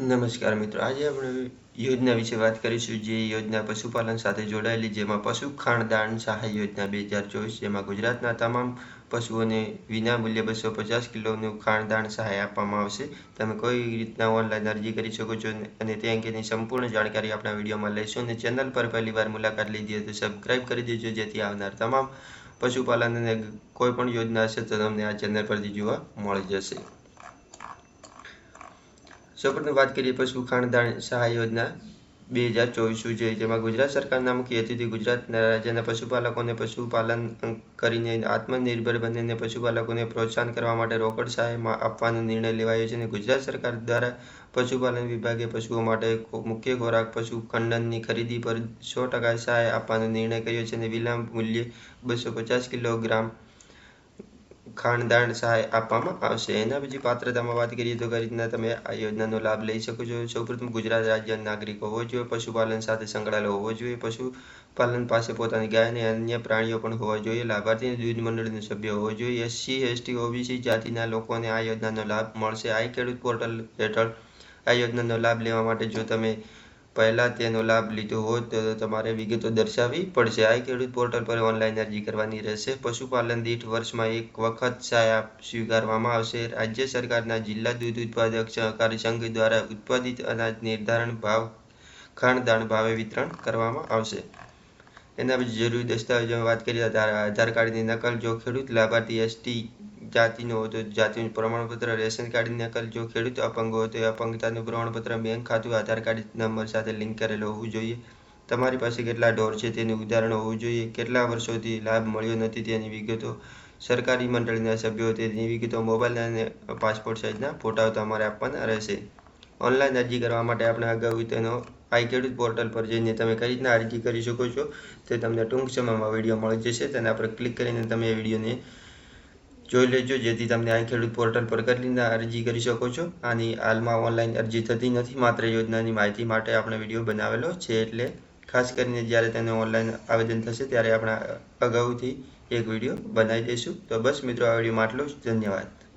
નમસ્કાર મિત્રો. આજે આપણે યોજના વિશે વાત કરીશું જે યોજના પશુપાલન સાથે જોડાયેલી, જેમાં પશુ ખાણદાન સહાય યોજના બે હજાર ચોવીસ, જેમાં ગુજરાતના તમામ પશુઓને વિના મૂલ્યે બસો પચાસ કિલોનું ખાણદાન સહાય આપવામાં આવશે. તમે કોઈ રીતના ઓનલાઈન અરજી કરી શકો છો અને તે અંગેની સંપૂર્ણ જાણકારી આપણા વિડીયોમાં લઈશું અને ચેનલ પર પહેલીવાર મુલાકાત લીધી હોય તો સબસ્ક્રાઈબ કરી દેજો, જેથી આવનાર તમામ પશુપાલન અને કોઈ પણ યોજના હશે તો તમને આ ચેનલ પરથી જોવા મળી જશે. સૌપ્રથમ વાત કરીએ પશુ ખાણદાણ સહાય યોજના બે હજાર ચોવીસ છે? જેમાં ગુજરાત સરકારના મુખ્ય અતિથિ ગુજરાતના રાજ્યના પશુપાલકોને પશુપાલન કરીને આત્મનિર્ભર બનીને પશુપાલકોને પ્રોત્સાહન કરવા માટે રોકડ સહાય આપવાનો નિર્ણય લેવાયો છે અને ગુજરાત સરકાર દ્વારા પશુપાલન વિભાગે પશુઓ માટે મુખ્ય ખોરાક પશુ ખંડનની ખરીદી પર સો ટકા સહાય આપવાનો નિર્ણય કર્યો છે અને વિલંબ મૂલ્યે બસો પચાસ કિલોગ્રામ ખાણદાણ સહાય આપવામાં આવશે. એના પછી પાત્રતામાં વાત કરીએ તો કઈ રીતના તમે આ યોજનાનો લાભ લઈ શકો છો? સૌપ્રથમ ગુજરાત રાજ્યના નાગરિક હોવો જોઈએ, પશુપાલન સાથે સંકળાયેલો હોવો જોઈએ. પશુપાલન પાસે પોતાની ગાય અને અન્ય પ્રાણીઓ પણ હોવા જોઈએ. લાભાર્થી દૂધ મંડળનો સભ્ય હોવો જોઈએ. એસસી, એસટી, ઓબીસી જાતિના લોકોને આ યોજનાનો લાભ મળશે. આઈ ખેડૂત પોર્ટલ હેઠળ આ યોજનાનો લાભ લેવા માટે જો તમે પહેલાં તેનો લાભ લીધો હોય તો તમારે વિગતો દર્શાવવી પડશે. આ ખેડૂત પોર્ટલ પર ઓનલાઈન અરજી કરવાની રહેશે. પશુપાલન દીઠ વર્ષમાં એક વખત સહાય સ્વીકારવામાં આવશે. રાજ્ય સરકારના જિલ્લા દૂધ ઉત્પાદક સહકારી સંઘ દ્વારા ઉત્પાદિત અનાજ નિર્ધારણ ભાવ, ખાણદાણ ભાવે વિતરણ કરવામાં આવશે. એના પછી જરૂરી દસ્તાવેજોમાં વાત કરીએ. આધાર કાર્ડની નકલ જો ખેડૂત લાભાર્થી એસટી જાતિનો હોય તો જાતિનું પ્રમાણપત્ર, રેશન કાર્ડની નકલ જો ખેડૂત અપંગ હોય તો અપંગતાનું પ્રમાણપત્ર બેંક ખાતું, આધાર કાર્ડ નંબર સાથે લિંક કરેલું હોવું જોઈએ. તમારી પાસે કેટલા ઢોર છે તેનું ઉદાહરણ હોવું જોઈએ. કેટલા વર્ષોથી લાભ મળ્યો નથી તેની વિગતો સરકારી મંડળીના સભ્યો તેની વિગતો મોબાઈલ અને પાસપોર્ટ સાઇઝના ફોટાઓ તમારે આપવાના રહેશે. ઓનલાઈન અરજી કરવા માટે આપણે અગાઉ તેનો આઈ ખેડૂત પોર્ટલ પર જઈને તમે કઈ રીતના અરજી કરી શકો છો તે તમને ટૂંક સમયમાં વીડિયો મળી જશે. તેના પર ક્લિક કરીને તમે એ વિડીયોને જોઈ લેજો, જેથી તમને આ ખેડૂત પોર્ટલ પર કરીને અરજી કરી શકો છો. આની હાલમાં ઓનલાઈન અરજી થતી નથી, માત્ર યોજનાની માહિતી માટે આપણે વીડિયો બનાવેલો છે. એટલે ખાસ કરીને જ્યારે તેને ઓનલાઈન આવેદન થશે, ત્યારે આપણે અગાઉથી એક વીડિયો બનાવી દઈશું. તો બસ મિત્રો, આ વિડીયોમાં આટલું જ. ધન્યવાદ.